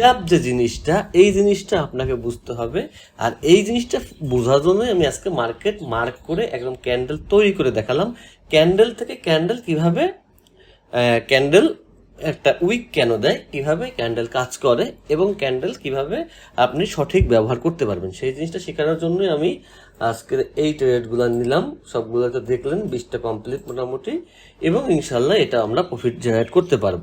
Lab যে জিনিসটা, এই জিনিসটা আপনাকে বুঝতে হবে। আর এই জিনিসটা বোঝার জন্যই আমি আজকে মার্কেট মার্ক করে একদম ক্যান্ডেল তৈরি করে দেখালাম। ক্যান্ডেল থেকে ক্যান্ডেল কীভাবে ক্যান্ডেল একটা উইক কেন দেয়, কীভাবে ক্যান্ডেল কাজ করে এবং ক্যান্ডেল কীভাবে আপনি সঠিক ব্যবহার করতে পারবেন, সেই জিনিসটা শেখানোর জন্যই আমি আজকের এই ট্রেডগুলো নিলাম। সবগুলো তো দেখলেন, বিশটা কমপ্লিট মোটামুটি এবং ইনশাল্লাহ এটা আমরা প্রফিট জেনারেট করতে পারব।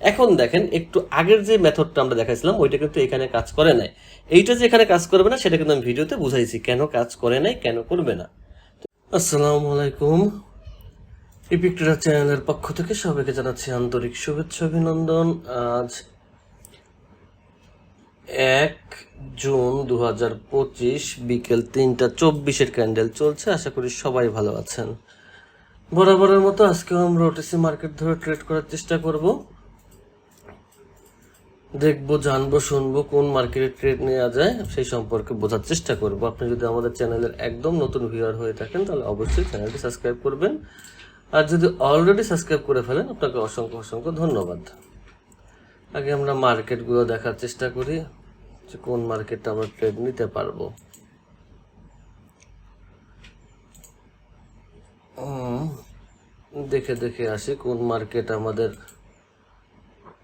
এখন দেখেন, একটু আগের যে মেথডটা আমরা দেখাইছিলাম, ওইটা কিন্তু এখানে কাজ করে নাই। এইটা যে এখানে কাজ করবে না, সেটা কিন্তু আমি ভিডিওতে বুঝাইছি, কেন কাজ করে নাই, কেন করবে না। আসসালামু আলাইকুম। ইপিকটেরা চ্যানেলের পক্ষ থেকে সবাইকে জানাচ্ছি আন্তরিক শুভেচ্ছা, অভিনন্দন। আজ এক জুন দু হাজার পঁচিশ, বিকেল তিনটা চব্বিশের ক্যান্ডেল চলছে। আশা করি সবাই ভালো আছেন। বরাবরের মতো আজকেও আমরা ওটিসি মার্কেট ধরে ট্রেড করার চেষ্টা করব। দেখব, জানব, শুনব কোন মার্কেটে ট্রেড নেওয়া যায়, সেই সম্পর্কে বোঝার চেষ্টা করব। আপনি যদি আমাদের চ্যানেলের একদম নতুন ভিউয়ার হয়ে থাকেন, তাহলে অবশ্যই চ্যানেলটি সাবস্ক্রাইব করবেন। আর যদি অলরেডি সাবস্ক্রাইব করে ফেলেন, আপনাকে অসংখ্য অসংখ্য ধন্যবাদ। আগে আমরা মার্কেটগুলো দেখার চেষ্টা করি, যে কোন মার্কেটটা আমরা ট্রেড নিতে পারব। দেখে দেখে আসি কোন মার্কেট আমাদের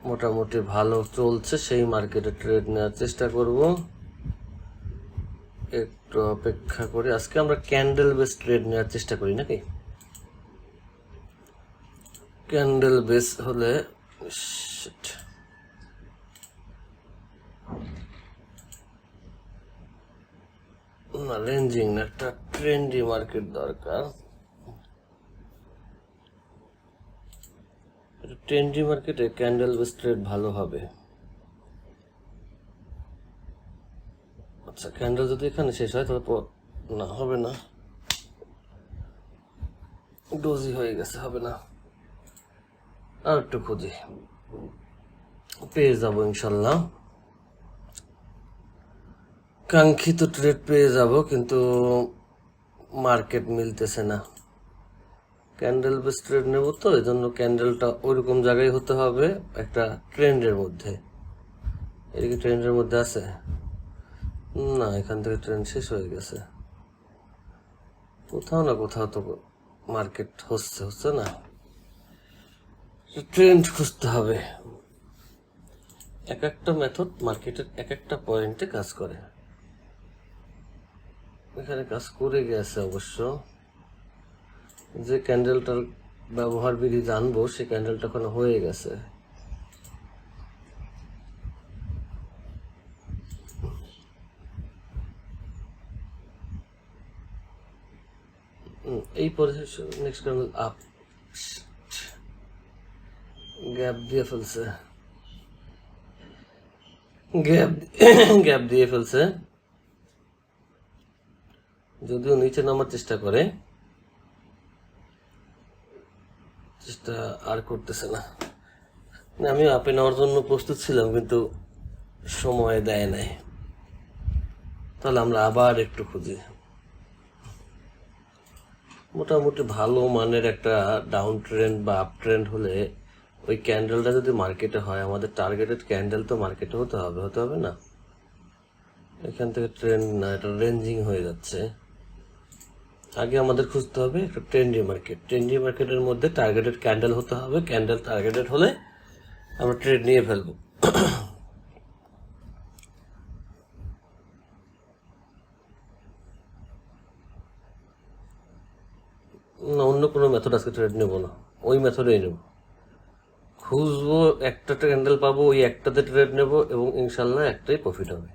মোটামুটি ভালো চলছে, সেই মার্কেটে ট্রেড নেওয়ার চেষ্টা করব। একটু অপেক্ষা করে, আজকে আমরা ক্যান্ডেল বেস ট্রেড নেওয়ার চেষ্টা করি নাকি? ক্যান্ডেল বেস হলে না রেঞ্জিং না, একটা ট্রেন্ডি মার্কেট দরকার। ট্রেন্ডি মার্কেটে ক্যান্ডেল বেস ট্রেড ভালো হবে। আচ্ছা ক্যান্ডেল যদি এখানে শেষ হয়, তাহলে না, হবে না। ডোজি হয়ে গেছে, হবে না। আর একটু খুঁজি। পেয়ে যাব ইনশাল্লাহ। কাঙ্ক্ষিত ট্রেড পেয়ে যাব, কিন্তু মার্কেট মিলতেছে না। ক্যান্ডেল বেস ট্রেড নেব তো এই জন্য ক্যান্ডেলটা ওইরকম জায়গায় হতে হবে একটা ট্রেন্ডের মধ্যে। এটা কি ট্রেন্ডের মধ্যে আছে? না, এখান থেকে ট্রেন্ড শেষ হয়ে গেছে। কোথাও না কোথাও তো মার্কেট হচ্ছে হচ্ছে না? ট্রেন্ড খুঁজতে হবে। এক একটা মেথড মার্কেটের এক একটা পয়েন্টে কাজ করে। এখানে কাজ করে গেছে অবশ্য। যে ক্যান্ডেলটার ব্যবহার বিধি জানব, সে ক্যান্ডেলটা এখন হয়ে গেছে। এই position next candle up gap দিয়ে ফেলছে। গ্যাপ গ্যাপ দিয়ে ফেলছে। যদিও নিচে নামার চেষ্টা করে। চেষ্টা আর করতেছে না। আমি আপে নেওয়ার জন্য প্রস্তুত ছিলাম, কিন্তু সময় দেয় নাই। তাহলে আমরা আবার একটু খুঁজি। মোটামুটি ভালো মানের একটা ডাউন ট্রেন্ড বা আপ ট্রেন্ড হলে ওই ক্যান্ডেলটা যদি মার্কেটে হয়, আমাদের টার্গেটেড ক্যান্ডেল তো মার্কেটে হতে হবে হতে হবে না? এখান থেকে ট্রেন্ড না, এটা রেঞ্জিং হয়ে যাচ্ছে। আগে আমাদের খুঁজতে হবে একটা ট্রেন্ডি মার্কেট ট্রেন্ডি মার্কেটের মধ্যে টার্গেটেড ক্যান্ডেল হতে হবে। ক্যান্ডেল টার্গেটেড হলে আমরা ট্রেড নিয়ে ফেলব। না, অন্য কোনো মেথড আজকে ট্রেড নেব না। ওই মেথডেই নেব। খুঁজবো, একটা ক্যান্ডেল পাবো, ওই একটাতে ট্রেড নেব এবং ইনশাল্লাহ একটাই প্রফিট হবে।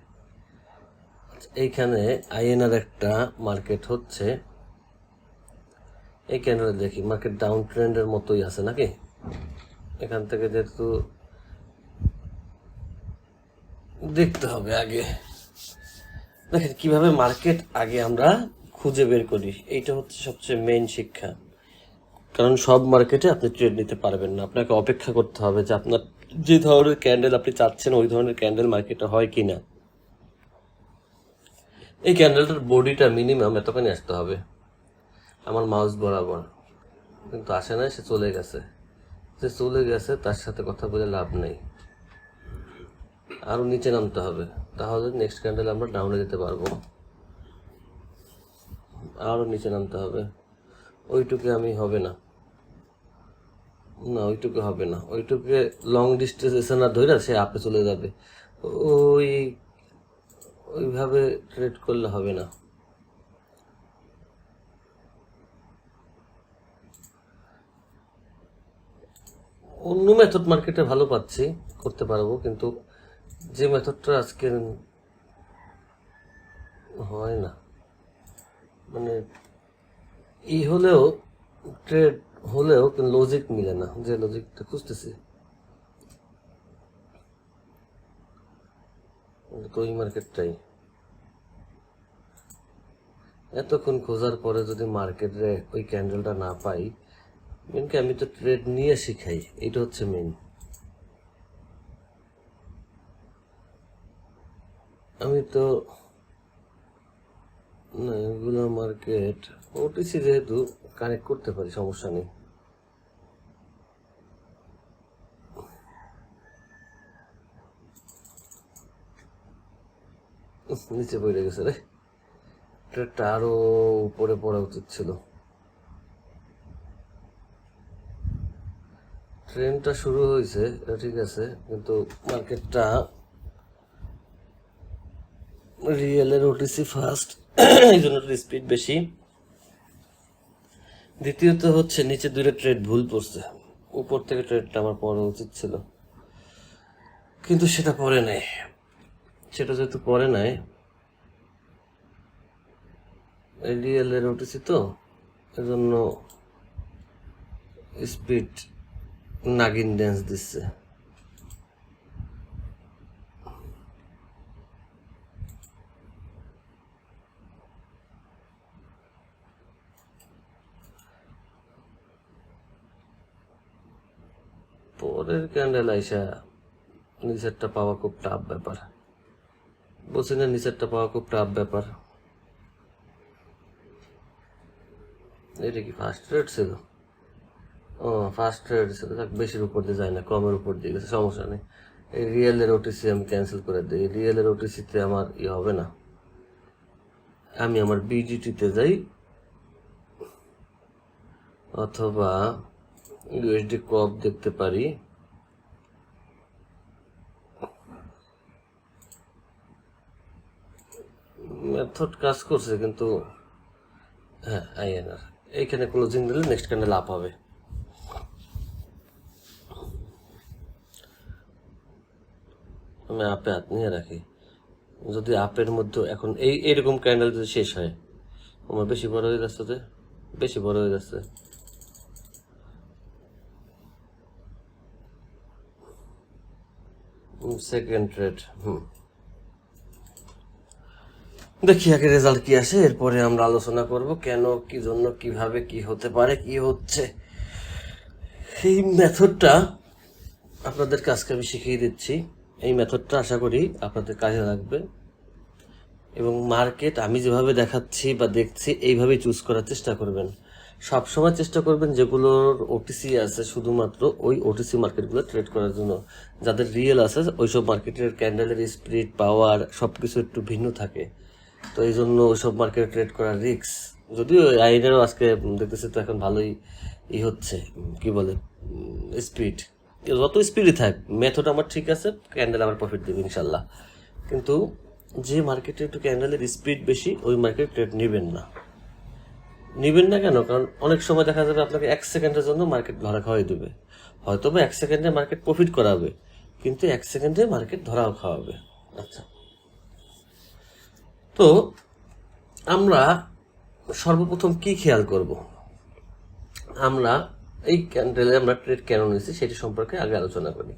এইখানে আইএনআর একটা মার্কেট হচ্ছে। এই ক্যান্ডেলে দেখি মার্কেট ডাউন ট্রেন্ডের মতোই আছে নাকি? এখান থেকে যেহেতু দেখতে হবে আগে। দেখেন কীভাবে মার্কেট আগে আমরা খুঁজে বের করি, এইটা হচ্ছে সবচেয়ে মেইন শিক্ষা। কারণ সব মার্কেটে আপনি ট্রেড নিতে পারবেন না, আপনাকে অপেক্ষা করতে হবে যে আপনার যে ধরনের ক্যান্ডেল আপনি চাচ্ছেন, ওই ধরনের ক্যান্ডেল মার্কেটে হয় কি না এই ক্যান্ডেলটার বডিটা মিনিমাম এতখানি আসতে হবে। আমার মাউস বরাবর। কিন্তু আসে না সে চলে গেছে। যে চলে গেছে, তার সাথে কথা বলে লাভ নেই। আরও নিচে নামতে হবে। তাহলে নেক্সট ক্যান্ডেল আমরা ডাউনে যেতে পারব। আরও নিচে নামতে হবে। ওইটুকু আমি হবে না। না, ওইটুকু হবে না। ওইটুকু লং ডিস্টেন্স এসে না ধরে সে আপে চলে যাবে। ওই, ওইভাবে ট্রেড করলে হবে না। অন্য মেথড মার্কেটে ভালো পাচ্ছি, করতে পারব, কিন্তু যে মেথডটা আজকে হয় না। মানে ই হলেও ট্রেড হলেও কিন্তু লজিক মিলে না, যে লজিকটা খুঁজতেছি। তো ওই মার্কেটটাই এতক্ষণ খোঁজার পরে যদি মার্কেটে ওই ক্যান্ডেলটা না পাই মেনকে আমি তো ট্রেড নিয়ে শিখাই এটা হচ্ছে মেন আমি তো না মার্কেট ওটিসি যেহেতু কানেক্ট করতে পারি, সমস্যা নেই। নিচে পড়ে গেছে রে। ট্রেডটা আরও উপরে পড়া উচিত ছিল। ট্রেনটা শুরু হয়েছে ঠিক আছে, কিন্তু মার্কেটটা রিয়েলের ওটিসি ফার্স্ট এই জন্য স্পিড বেশি। দ্বিতীয়ত হচ্ছে নিচে দুটো ট্রেড ভুল পড়ছে। উপর থেকে ট্রেডটা আমার পড়া উচিত ছিল। কিন্তু সেটা পরে নাই। সেটা যেহেতু পরে নাই রিয়েলের ওটিসি তো, এজন্য স্পিড নাগিন ড্যান্স দিচ্ছে। পরের ক্যান্ডেল আইসা নিচেরটা পাওয়া খুব টাফ ব্যাপার। বলছি না নিচেরটা পাওয়া খুব টাফ ব্যাপার। এটা কি ফার্স্ট রেট ছিল? ও ফার্স্ট বেশির উপর দিয়ে যায় না কমের উপর দিয়ে গেছে, সমস্যা নেই। এই রিয়েলের ওটিসি আমি ক্যান্সেল করে দিই রিয়েলের ওটিসিতে আমার ই হবে না। আমি আমার বিজিটিতে যাই, অথবা ইউএসডি কপ দেখতে পারি। মেথড কাজ করছে, কিন্তু হ্যাঁ আইএনআর এইখানে ক্লোজিং দিলে নেক্সট ক্যান্ডেল আপ হবে। আমি আপে হাত নিয়ে রাখি। যদি আপের মধ্যে এখন এই, এইরকম ক্যান্ডেল যদি শেষ হয়, আমার বেশি বড় হয়ে যাচ্ছে বেশি বড় হয়ে যাচ্ছে সেকেন্ড ট্রেড হুম। দেখি আগে রেজাল্ট কি আসে, এরপরে আমরা আলোচনা করব কেন, কি জন্য, কীভাবে, কি হতে পারে, কি হচ্ছে। এই মেথডটা আপনাদেরকে আজকে আমি শিখিয়ে দিচ্ছি। এই মেথডটা আশা করি আপনাদের কাজে লাগবে। এবং মার্কেট, আমি যেভাবে দেখাচ্ছি বা দেখছি, এইভাবেই চুজ করার চেষ্টা করবেন। সবসময় চেষ্টা করবেন যেগুলোর ওটিসি আছে শুধুমাত্র ওই ওটিসি মার্কেটগুলো ট্রেড করার জন্য। যাদের রিয়েল আছে, ওইসব মার্কেটের ক্যান্ডেলের স্পিড পাওয়ার সব কিছু একটু ভিন্ন থাকে। তো এই জন্য ওইসব মার্কেটে ট্রেড করার রিস্ক যদিও আইনেরও আজকে দেখতেছি তো এখন ভালোই ই হচ্ছে কি বলে স্পিড যত স্পিডই থাক মেথড আমার ঠিক আছে ক্যান্ডেল আমার প্রফিট দেবে, ইনশাল্লাহ। কিন্তু যে মার্কেটে একটু ক্যান্ডেলের স্পিড বেশি, ওই মার্কেট ট্রেড নেবেন না। নিবেন না কেন? কারণ অনেক সময় দেখা যাবে আপনাকে এক সেকেন্ডের জন্য মার্কেট ধরা খাওয়াই দেবে। হয়তো বা এক সেকেন্ডে মার্কেট প্রফিট করাবে, কিন্তু এক সেকেন্ডে মার্কেট ধরাও খাওয়াবে। আচ্ছা। তো আমরা সর্বপ্রথম কি খেয়াল করব? আমরা এই ক্যান্ডেলে আমরা ট্রেড কেন নিয়েছি সেটি সম্পর্কে আগে আলোচনা করি।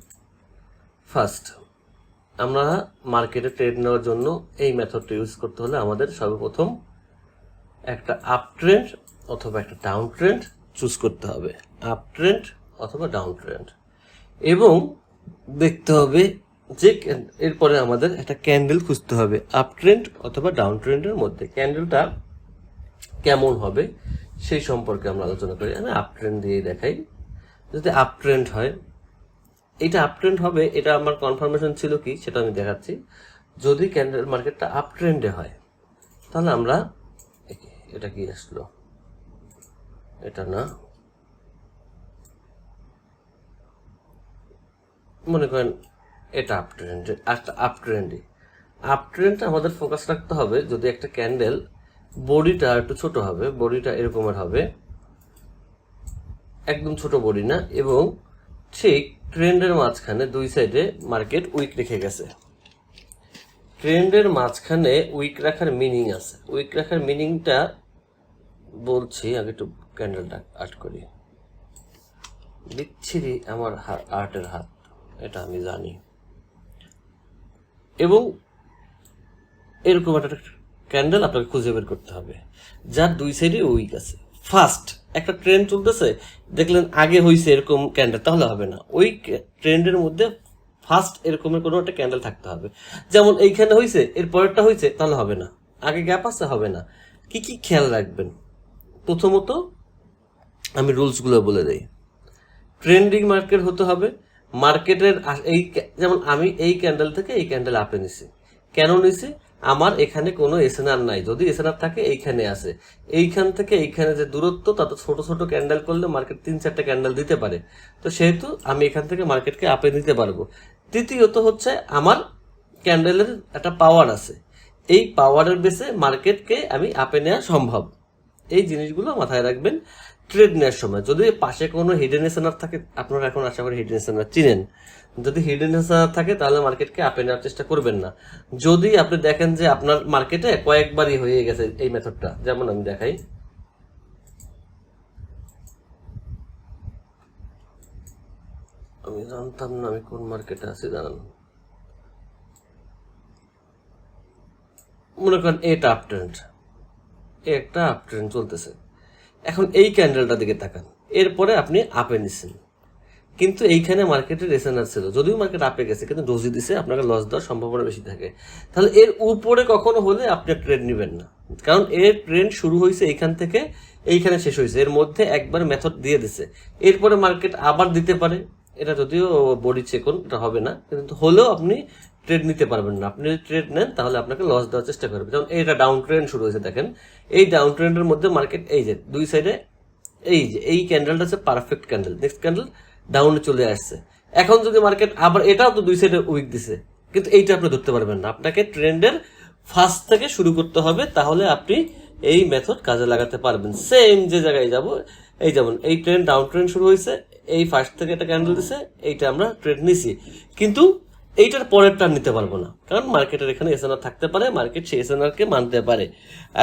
ফার্স্ট আমরা মার্কেটে ট্রেড নেওয়ার জন্য এই মেথডটা ইউজ করতে হলে আমাদের সর্বপ্রথম একটা আপ ট্রেন্ড অথবা একটা ডাউন ট্রেন্ড চুজ করতে হবে। আপ ট্রেন্ড অথবা ডাউন ট্রেন্ড এবং দেখতে হবে যে এরপরে আমাদের একটা ক্যান্ডেল খুঁজতে হবে। আপ ট্রেন্ড অথবা ডাউন ট্রেন্ডের মধ্যে। ক্যান্ডেলটা কেমন হবে? সেই সম্পর্কে আমরা আলোচনা করি। আমি আপ ট্রেন্ড দিয়ে দেখাই। যদি আপ ট্রেন্ড হয়, এটা আপ ট্রেন্ড হবে, এটা আমার কনফার্মেশন ছিল কি, সেটা আমি দেখাচ্ছি। যদি ক্যান্ডেল মার্কেটটা আপ ট্রেন্ডে হয়, তাহলে আমরা এটা কি আসলো? এটা না। মনে করেন এটা আপ ট্রেন্ডে একটা আপ ট্রেন্ডে আপ ট্রেন্ডটা আমাদের ফোকাস রাখতে হবে যদি একটা ক্যান্ডেল বডিটা একটু ছোট হবে, বডিটা এরকমের হবে। একদম ছোট বডি না, এবং ঠিক ট্রেন্ডের মাঝখানে দুই সাইডে মার্কেট উইক রেখে গেছে। ট্রেন্ডের মাঝখানে উইক রাখার মিনিং আছে। উইক রাখার মিনিংটা বলছি, আগে একটু ক্যান্ডেলটা আর্ট করি। বিচ্ছিরি আমার আর্টের হাত, এটা আমি জানি। এবং এরকম একটা ক্যান্ডেল আপনাকে খুঁজে বের করতে হবে। যার দুই সাইডে উইক আছে। ফার্স্ট একটা ট্রেন্ড চলতেছে, দেখলেন আগে হয়েছে এরকম ক্যান্ডেল তাহলে হবে না। ওই ট্রেন্ডের মধ্যে ফার্স্ট এরকমের কোনো একটা ক্যান্ডেল থাকতে হবে। যেমন এইখানে হয়েছে এর পরেরটা হয়েছে তাহলে হবে না। আগে গ্যাপ আছে, হবে না। কি কি খেয়াল রাখবেন? প্রথমত, আমি রুলসগুলো বলে দিই। ট্রেন্ডিং মার্কেট হতে হবে। মার্কেটের এই যেমন আমি এই ক্যান্ডেল থেকে এই ক্যান্ডেল আপে নিছি। কেন নিছি? আমার এখানে কোনো এসএনআর নাই। যদি এসএনআর থাকে, এইখানে আছে। এইখান থেকে এইখানে যে দূরত্ব, তাতে ছোট ছোট ক্যান্ডেল করলে মার্কেট তিন চারটা ক্যান্ডেল দিতে পারে। তো সেহেতু আমি এখান থেকে মার্কেটকে আপে নিতে পারব। তৃতীয়ত হচ্ছে, আমার ক্যান্ডেলের একটা পাওয়ার আছে। এই পাওয়ারের বেসে মার্কেটকে আমি আপে নেওয়া সম্ভব। এই জিনিসগুলো মাথায় রাখবেন ট্রেড নেওয়ার সময়। যদি পাশে কোনো হিডেন এসেনার থাকে, আপনারা এখন আশা করি হিডেন এসেনার চিনেন। যদি হিডেন এসেনার থাকে, তাহলে মার্কেটকে আপে নেওয়ার চেষ্টা করবেন না। যদি আপনি দেখেন যে আপনার মার্কেটে কয়েকবারই হয়ে গেছে এই মেথডটা যেমন আমি দেখাই। আমি জানতাম না আমি কোন মার্কেটে আছি, জানান। মনে করেন এটা আপ ট্রেন্ড একটা আপ ট্রেন্ড চলতেছে। এখন এই ক্যান্ডেলটা দিকে তাকান। এরপরে আপনি আপে নিচ্ছেন। কিন্তু এইখানে মার্কেটের এসএনআর ছিল যদিও মার্কেট আপে গেছে, কিন্তু ডোজি দিছে, আপনাকে লস দেওয়ার সম্ভাবনা বেশি থাকে। তাহলে এর উপরে কখনো হলে আপনি ট্রেড নেবেন না। কারণ এর ট্রেন্ড শুরু হয়েছে এইখান থেকে, এইখানে শেষ হয়েছে। এর মধ্যে একবার মেথড দিয়ে দিছে। এরপরে মার্কেট আবার দিতে পারে। এটা যদিও বডি চেকন এটা হবে না। কিন্তু হলেও আপনি ট্রেড নিতে পারবেন না। আপনি যদি ট্রেড নেন, তাহলে আপনাকে লস দেওয়ার চেষ্টা করবে। যেমন এইটা ডাউন ট্রেন্ড শুরু হয়েছে, দেখেন। এই ডাউন ট্রেন্ডের মধ্যে মার্কেট এই যে, দুই সাইডে এই যে, এই ক্যান্ডেলটা হচ্ছে পারফেক্ট ক্যান্ডেল নেক্সট ক্যান্ডেল ডাউনে চলে আসছে। এখন যদি মার্কেট আবার এটাও তো দুই সাইডে উইক দিছে। কিন্তু এইটা আপনি ধরতে পারবেন না। আপনাকে ট্রেন্ডের ফার্স্ট থেকে শুরু করতে হবে, তাহলে আপনি এই মেথড কাজে লাগাতে পারবেন। সেম যে জায়গায় যাব, এই যেমন, এই ট্রেন্ড ডাউন ট্রেন্ড শুরু হয়েছে, এই ফার্স্ট থেকে একটা ক্যান্ডেল দিছে, এইটা আমরা ট্রেড নিছি। কিন্তু এইটার পরের টার্ন নিতে পারব না। কারণ মার্কেটের এখানে এসএনআর থাকতে পারে মার্কেট সেই এসএনআর কে মানতে পারে।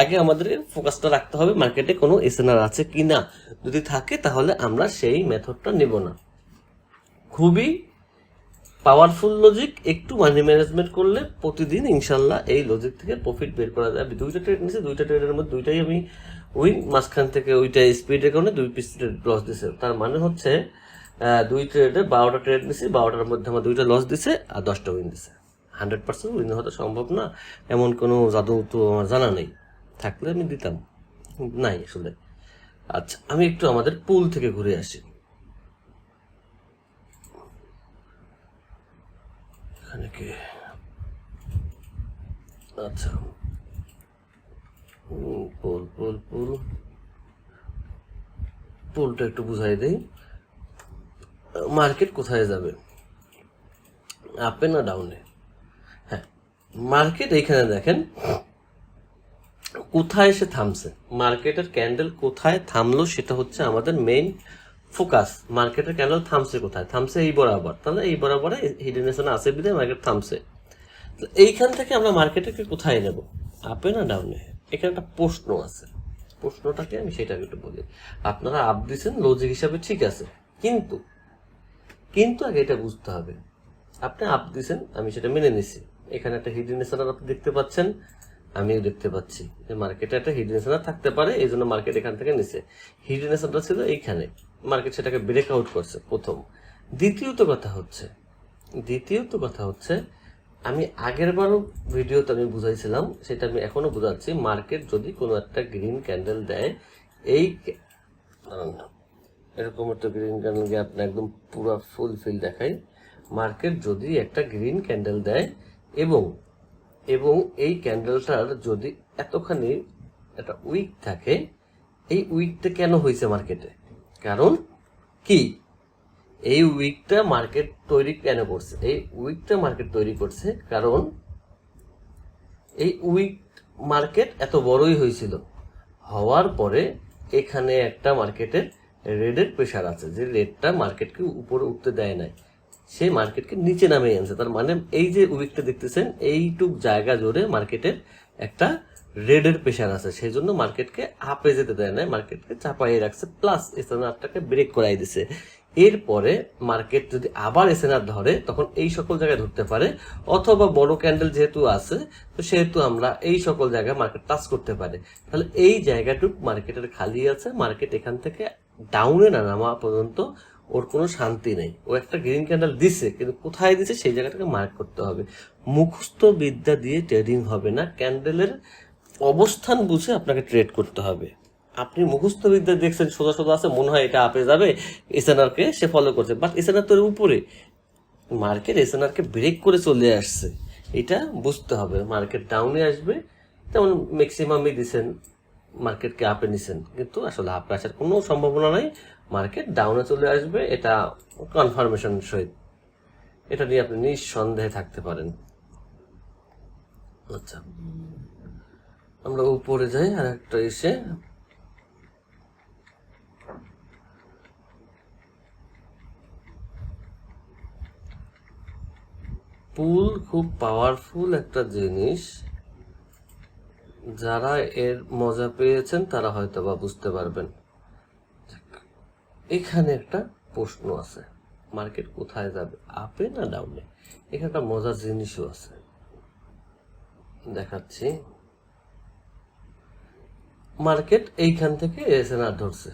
আগে আমাদের ফোকাসটা রাখতে হবে মার্কেটে কোনো এসএনআর আছে কি না যদি থাকে, তাহলে আমরা সেই মেথডটা নেব না। খুবই পাওয়ারফুল লজিক একটু মানি ম্যানেজমেন্ট করলে প্রতিদিন ইনশাল্লাহ এই লজিক থেকে প্রফিট বের করা যায়। আমি দুইটা ট্রেড নিয়েছি দুইটা ট্রেডের মধ্যে দুইটাই আমি উইন মাঝখান থেকে ওইটা স্পিডের কারণে দুই পিস লস দিছে। তার মানে হচ্ছে দুই ট্রেডে বারোটা ট্রেড নিছি, বারোটার মধ্যে আমার দুইটা লস দিছে আর দশটা উইন দিছে। হান্ড্রেড পার্সেন্ট উইন হওয়া সম্ভব না, এমন কোনো জাদু তো আমার জানা নেই। থাকলে আমি দিতাম। নাই আসলে। আচ্ছা আমি একটু আমাদের পুল থেকে ঘুরে আসি। এখানে কি আচ্ছা পুল পুল পুল পুলটা একটু বুঝাই দেই। মার্কেট কোথায় যাবে? আপে না ডাউনে হ্যাঁ মার্কেট এইখানে দেখেন। কোথায় এসে থামছে? মার্কেটের ক্যান্ডেল কোথায় থামলো সেটা হচ্ছে আমাদের মেইন ফোকাস, মার্কেটের ক্যান্ডেল থামছে কোথায়? থামছে এই বরাবর। তাহলে এই বরাবরে হিডেনেশন আছে বিধায় মার্কেট থামছে। এইখান থেকে আমরা মার্কেটকে কোথায় নেব? আপে না ডাউনে এখানে একটা প্রশ্ন আছে। প্রশ্নটাকে আমি সেটাকে একটু বলি। আপনারা আপ দিচ্ছেন লজিক হিসাবে ঠিক আছে। কিন্তু কিন্তু আগে এটা বুঝতে হবে। আপনি আপ দিছেন, আমি সেটা মেনে নিছি। এখানে একটা হিডেন এসেনার আপনি দেখতে পাচ্ছেন? আমিও দেখতে পাচ্ছি। যে মার্কেটে একটা হিডেন এসেনার থাকতে পারে এই জন্য মার্কেট এখান থেকে নিছে। হিডেন এসেনারটা ছিল এইখানে। মার্কেট সেটাকে ব্রেক আউট করছে প্রথম। দ্বিতীয়ত কথা হচ্ছে, দ্বিতীয়ত কথা হচ্ছে, আমি আগের বারও ভিডিওতে আমি বুঝাইছিলাম, সেটা আমি এখনও বুঝাচ্ছি, মার্কেট যদি কোনো একটা গ্রিন ক্যান্ডেল দেয়, এই এরকম একটা গ্রিন ক্যান্ডেল গ্যাপ না একদম পুরো ফুল ফিল দেখাই মার্কেট যদি একটা গ্রিন ক্যান্ডেল দেয় এবং এবং এই ক্যান্ডেলটার যদি এতখানি একটা উইক থাকে, এই উইকটা কেন হয়েছে মার্কেটে? কারণ কি? এই উইকটা মার্কেট তৈরি কেন করছে? এই উইকটা মার্কেট তৈরি করছে কারণ এই উইক মার্কেট এত বড়ই হয়েছিল। হওয়ার পরে এখানে একটা মার্কেটের রেডের প্রেশার আছে যে রেডটা মার্কেটকে উপরে উঠতে দেয় নাই। সে মার্কেটকে নিচে নামিয়ে আনছে তার মানে এই যে উইকটা দেখতেছেন, এইটুক জায়গা জোরে মার্কেটের একটা রেডের প্রেশার আছে সেই জন্য মার্কেটকে আপে যেতে দেয় না মার্কেটকে চাপাইয়ে রাখছে প্লাস এসএনআরটাকে ব্রেক করাই দিছে। এরপরে মার্কেট যদি আবার এসএনআর ধরে, তখন এই সকল জায়গায় ধরতে পারে, অথবা বড় ক্যান্ডেল যেহেতু আছে, তো সেহেতু আমরা এই সকল জায়গায় মার্কেট টাচ করতে পারে। তাহলে এই জায়গাটুক মার্কেটের খালি আছে মার্কেট এখান থেকে ডাউনে না নামা পর্যন্ত ওর কোনো শান্তি নেই। ও একটা গ্রিন ক্যান্ডেল দিছে, কিন্তু কোথায় দিছে, সেই জায়গাটাকে মার্ক করতে হবে। মুখস্থ বিদ্যা দিয়ে ট্রেডিং হবে না ক্যান্ডেলের অবস্থান বুঝে আপনাকে ট্রেড করতে হবে। আপনি মুখস্থ বিদ্যা দেখছেন, সোজা সোজা আছে, মনে হয় এটা আপে যাবে এসএনআর কে সে ফলো করছে। বাট এসএনআর তো এর উপরে। মার্কেট এসএনআর কে ব্রেক করে চলে আসছে। এটা বুঝতে হবে। মার্কেট ডাউনে আসবে, তেমন ম্যাক্সিমামই দিছেন মার্কেটকে আপে নিছেন। কিন্তু আসলে আপে আসার কোনো সম্ভাবনা নাই। মার্কেট ডাউনে চলে আসবে, এটা কনফার্মেশন সহিত। এটা নিয়ে আপনি নিঃসন্দেহে থাকতে পারেন। আচ্ছা। আমরা উপরে যাই, আর একটা এসে পুল খুব পাওয়ারফুল একটা জিনিস। যারা এর মজা পেয়েছেন, তারা হয়তো বা বুঝতে পারবেন। এখানে একটা প্রশ্ন আছে, মার্কেট কোথায় যাবে? আপে না ডাউনে? এখানে একটা মজার জিনিসও আছে। দেখাচ্ছি। মার্কেট এইখান থেকে এসএনআর ধরছে।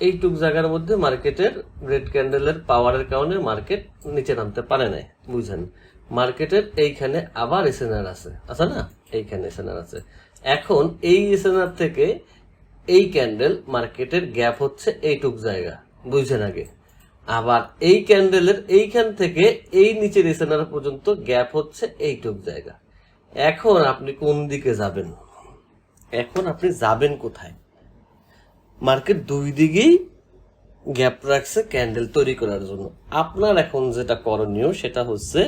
এইটুক জায়গার মধ্যে মার্কেটের রেড ক্যান্ডেলের পাওয়ারের কারণে মার্কেট নিচে নামতে পারে নাই, বুঝেন? মার্কেটের এইখানে আবার এসএনআর আছে। আছে না? এইখানে এসএনআর আছে। এখন এই এসএনআর থেকে এই ক্যান্ডেল মার্কেটের গ্যাপ হচ্ছে এইটুক জায়গা বুঝছেন আগে। আবার এই ক্যান্ডেলের এইখান থেকে এই নিচের এসএনআর পর্যন্ত গ্যাপ হচ্ছে এইটুক জায়গা। এখন আপনি কোন দিকে যাবেন? এখন আপনি যাবেন কোথায়? মার্কেট দুই দিকেই গ্যাপ রাখছে ক্যান্ডেল তৈরি করার জন্য। আপনার এখন যেটা করণীয় সেটা হচ্ছে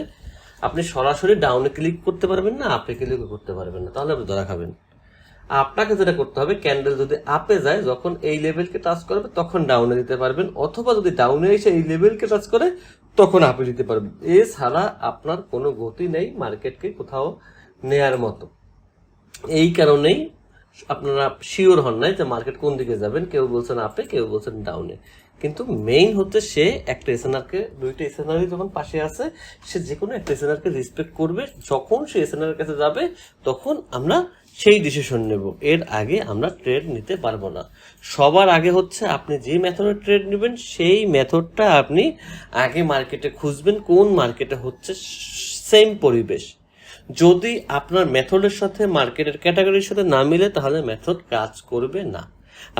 আপনি সরাসরি ডাউনে ক্লিক করতে পারবেন না আপে ক্লিক করতে পারবেন না। তাহলে আপনি ধরা খাবেন। আপনাকে যেটা করতে হবে ক্যান্ডেল যদি আপে যায়, যখন এই লেভেলকে টাচ করবে, তখন ডাউনে দিতে পারবেন। অথবা যদি ডাউনে এসে এই লেভেলকে টাচ করে, তখন আপে দিতে পারবেন। এছাড়া আপনার কোনো গতি নেই মার্কেটকে কোথাও নেয়ার মতো। এই কারণেই আপনারা শিওর হন নাই যে মার্কেট কোন দিকে যাবেন। কেউ বলছেন আপে কেউ বলছেন ডাউনে কিন্তু মেইন হচ্ছে সে একটা এসএনআরকে দুইটা এসএনআরই যখন পাশে আছে, সে যে কোনো একটা এসএনআরকে রেসপেক্ট করবে। যখন সে এসএনআর কাছে যাবে, তখন আমরা সেই ডিসিশন নেব। এর আগে আমরা ট্রেড নিতে পারব না। সবার আগে হচ্ছে আপনি যে মেথডে ট্রেড নেবেন, সেই মেথডটা আপনি আগে মার্কেটে খুঁজবেন, কোন মার্কেটে হচ্ছে সেম পরিবেশ। যদি আপনার মেথডের সাথে মার্কেটের ক্যাটাগরির সাথে না মিলে, তাহলে মেথড কাজ করবে না।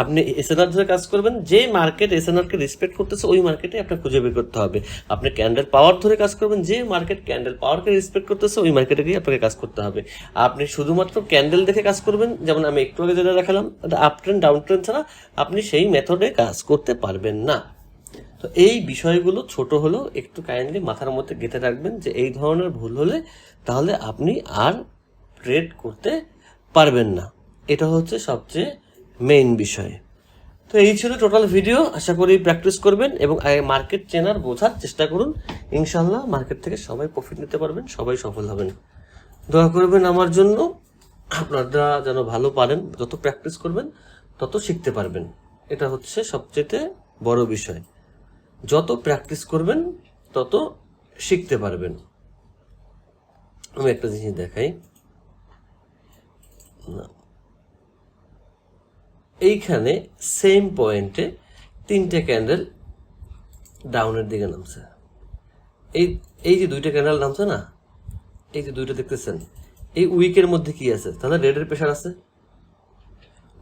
আপনি এসএনআর ধরে কাজ করবেন, যে মার্কেট এসএনআর কে রেসপেক্ট করতেছে, ওই মার্কেটে আপনাকে খুঁজে বের করতে হবে। আপনি ক্যান্ডেল পাওয়ার ধরে কাজ করবেন, যে মার্কেট ক্যান্ডেল পাওয়ারকে রেসপেক্ট করতেছে, ওই মার্কেটে গিয়ে আপনাকে কাজ করতে হবে। আপনি শুধুমাত্র ক্যান্ডেল দেখে কাজ করবেন, যেমন আমি একটু আগে যেটা দেখালাম আপ ট্রেন ডাউন ট্রেন ছাড়া আপনি সেই মেথডে কাজ করতে পারবেন না। তো এই বিষয়গুলো ছোট হলেও একটু কাইন্ডলি মাথার মধ্যে গেঁথে রাখবেন যে এই ধরনের ভুল হলে তাহলে আপনি আর ট্রেড করতে পারবেন না। এটা হচ্ছে সবচেয়ে মেইন বিষয়। তো এই ছিল টোটাল ভিডিও আশা করি প্র্যাকটিস করবেন এবং মার্কেট চেনার বোঝার চেষ্টা করুন। ইনশাল্লাহ মার্কেট থেকে সবাই প্রফিট নিতে পারবেন, সবাই সফল হবেন। দোয়া করবেন আমার জন্য। আপনারা যেন ভালো পারেন, যত প্র্যাকটিস করবেন, তত শিখতে পারবেন। এটা হচ্ছে সবচেয়ে বড় বিষয়। যত প্র্যাকটিস করবেন, তত শিখতে পারবেন। আমি একটা জিনিস দেখাই। না। এইখানে সেম পয়েন্টে তিনটে ক্যান্ডেল ডাউনের দিকে নামছে। এই এই যে দুইটা ক্যান্ডেল নামছে না? এই যে দুইটা দেখতেছেন, এই উইকের মধ্যে কি আছে? তাহলে রেডের প্রেশার আছে।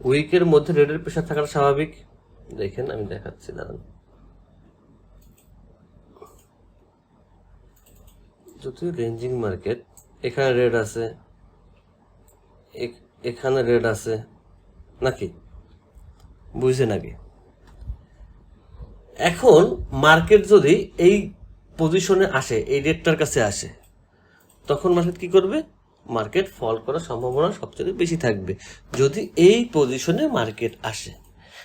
উইকের মধ্যে রেডের প্রেশার থাকাটা স্বাভাবিক। দেখেন, আমি দেখাচ্ছি, দাঁড়ান। যদিও রেঞ্জিং মার্কেট এখানে রেড আছে। এখ- এখানে রেড আছে। নাকি? বুঝছে নাকি এখন মার্কেট যদি এই পজিশনে আসে, এই রেটটার কাছে আসে, তখন মার্কেট কি করবে? মার্কেট ফল করার সম্ভাবনা সবচেয়ে বেশি থাকবে। যদি এই পজিশনে মার্কেট আসে,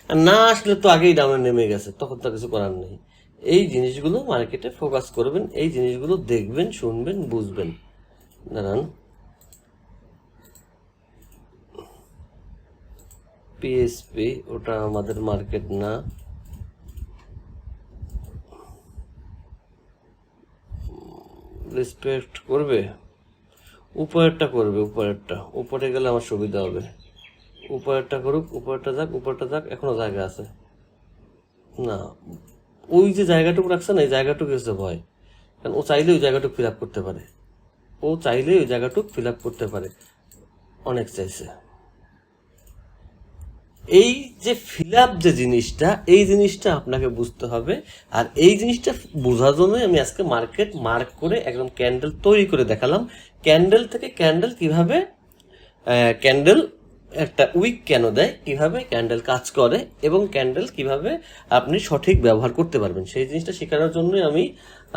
আর না আসলে তো আগেই ডাউনে নেমে গেছে, তখন তো কিছু করার নেই। এই জিনিসগুলো মার্কেটে ফোকাস করবেন, এই জিনিসগুলো দেখবেন, শুনবেন, বুঝবেন। দাঁড়ান। পিএসপি ওটা আমাদের মার্কেট না। রেসপেক্ট করবে? উপরেরটা করবে, উপরেরটা। উপরে গেলে আমার সুবিধা হবে। উপরেরটা করুক, উপরেরটা যাক উপরেরটা যাক, এখনও জায়গা আছে। না, ওই যে জায়গাটুকু রাখছে না, এই জায়গাটুকু এসে ভয়। কারণ ও চাইলে ওই জায়গাটুকু ফিল আপ করতে পারে। ও চাইলে ওই জায়গাটুক ফিল আপ করতে পারে, অনেক চাইছে। এই যে ফিল আপ যে জিনিসটা, এই জিনিসটা আপনাকে বুঝতে হবে, আর এই জিনিসটা বোঝার জন্যই আমি আজকে মার্কেট মার্ক করে একদম ক্যান্ডেল তৈরি করে দেখালাম। ক্যান্ডেল থেকে ক্যান্ডেল কীভাবে ক্যান্ডেল একটা উইক কেন দেয়, কীভাবে ক্যান্ডেল কাজ করে এবং ক্যান্ডেল কীভাবে আপনি সঠিক ব্যবহার করতে পারবেন। সেই জিনিসটা শেখানোর জন্য আমি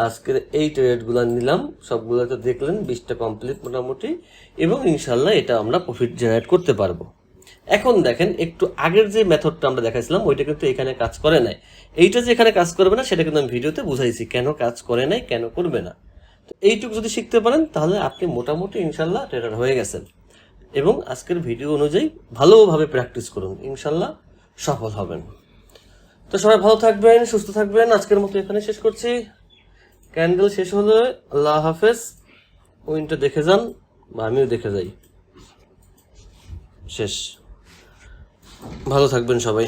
আজকের এই ট্রেডগুলো নিলাম। সবগুলো তো দেখলেন, বিশটা কমপ্লিট মোটামুটি এবং ইনশাল্লাহ এটা আমরা প্রফিট জেনারেট করতে পারব। এখন দেখেন, একটু আগের যে মেথডটা আমরা দেখাইছিলাম, ওইটা কিন্তু এখানে কাজ করে নাই। এইটা যে এখানে কাজ করবে না, সেটা কিন্তু আমি ভিডিওতে বুঝাইছি, কেন কাজ করে নাই, কেন করবে না। তো এইটুকু যদি শিখতে পারেন, তাহলে আপনি মোটামুটি ইনশাল্লাহ ট্রেডার হয়ে গেছেন। এবং আজকের ভিডিও অনুযায়ী ভালোভাবে প্র্যাকটিস করুন। ইনশাল্লাহ সফল হবেন। তো সবাই ভালো থাকবেন, সুস্থ থাকবেন। আজকের মতো এখানে শেষ করছি। ক্যান্ডেল শেষ হলে আল্লাহ হাফেজ। উইনটা দেখে যান, বা আমিও দেখে যাই। শেষ। ভালো থাকবেন সবাই।